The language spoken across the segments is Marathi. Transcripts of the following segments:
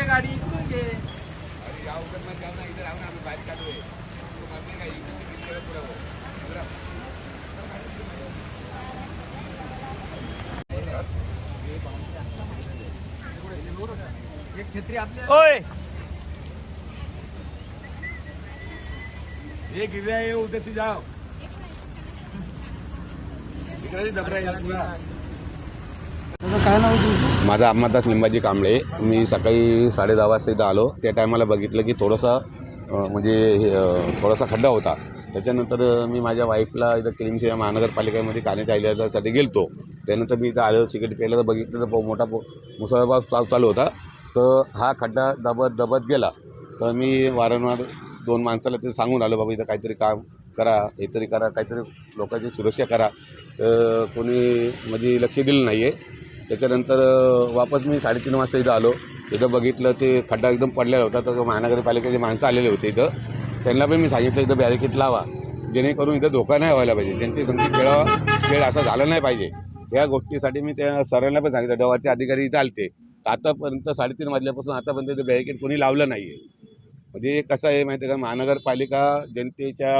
घे गाडी इकडून घे एक छत्री आपल्या ओय! ये गिरा ये उधर से जाओ इकडे दबरा या तुला काय नाव तुमचं माझा अम्मादास लिंबाजी कांबळे. मी सकाळी साडे दहा वाजता इथं आलो. त्या टायमाला बघितलं की थोडंसं म्हणजे हे, थोडासा खड्डा होता. त्याच्यानंतर मी माझ्या वाईफला इथं क्लिमशी महानगरपालिकेमध्ये काण्याच्या आल्यासाठी गेलतो. त्यानंतर मी इथं आलो सिगरेट केलं तर बघितलं तर मोठा पो- मुसळधार पाऊस चालू होता. तर हा खड्डा दबत दबत गेला. तर मी वारंवार दोन माणसाला ते सांगून आलो बाबा इथं काहीतरी काम करा. हे तरी करा. काहीतरी लोकांची सुरक्षा करा. तर कोणी म्हणजे लक्ष दिलं नाही आहे त्याच्यानंतर वापस मी साडेतीन वाजता इथं आलो. इथं बघितलं ते खड्डा एकदम पडलेला होता. तर महानगरपालिकेचे माणसं आलेले होते इथं. त्यांना पण मी सांगितलं इथं बॅरिकेड लावा. जेणेकरून इथं धोका नाही व्हायला पाहिजे. त्यांची संख्या खेळ खेळ असा झाला नाही पाहिजे. या गोष्टीसाठी मी त्या सरांना पण सांगितलं डवाचे अधिकारी इथं आलते. तर आतापर्यंत साडेतीन वाजल्यापासून आतापर्यंत ते बॅरिकेड कोणी लावलं नाही आहे म्हणजे कसं आहे माहिती आहे का? महानगरपालिका जनतेच्या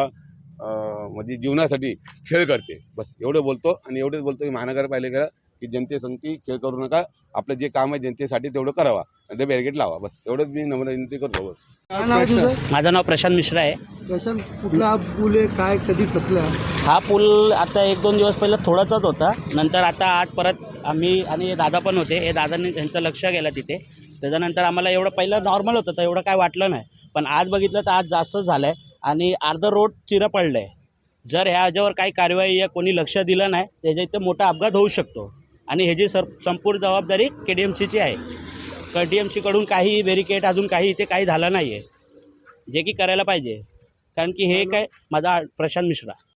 म्हणजे जीवनासाठी खेळ करते. बस एवढं बोलतो आणि एवढंच बोलतो की महानगरपालिका की जनतेसंगती खेळ करू नका. आपलं जे काम आहे जनतेसाठी तेवढं करावा. आणि ते बॅरिकेड लावा. बस. एवढंच मी नम्र विनंती करतो. बस. काय नाव तुझं? माझं नाव प्रशांत मिश्रा आहे. कशा कुठला हा पूल आहे? काय कधी खचला हा पूल आता एक दोन दिवस पहिला थोडाचाच होता. नंतर आता आज परत आम्ही आणि दादा पण होते. हे दादांनी त्यांचं लक्ष गेलं तिथे. त्याच्यानंतर आम्हाला एवढं पहिलं नॉर्मल होतं तर एवढं काय वाटलं नाही. पण आज बघितलं तर आज जास्तच झालं आहे आणि अर्धं रोड चिरं पडलं आहे जर ह्याच्यावर काही कार्यवाही या कोणी लक्ष दिलं नाही त्याच्या इथं मोठा अपघात होऊ शकतो. आणि ह्याची सर संपूर्ण जबाबदारी के डी एम सीची आहे. के डी एम सीकडून काही बॅरिकेड अजून काही इथे काही झालं नाही आहे जे की करायला पाहिजे. कारण की हे काय माझा प्रशांत मिश्रा.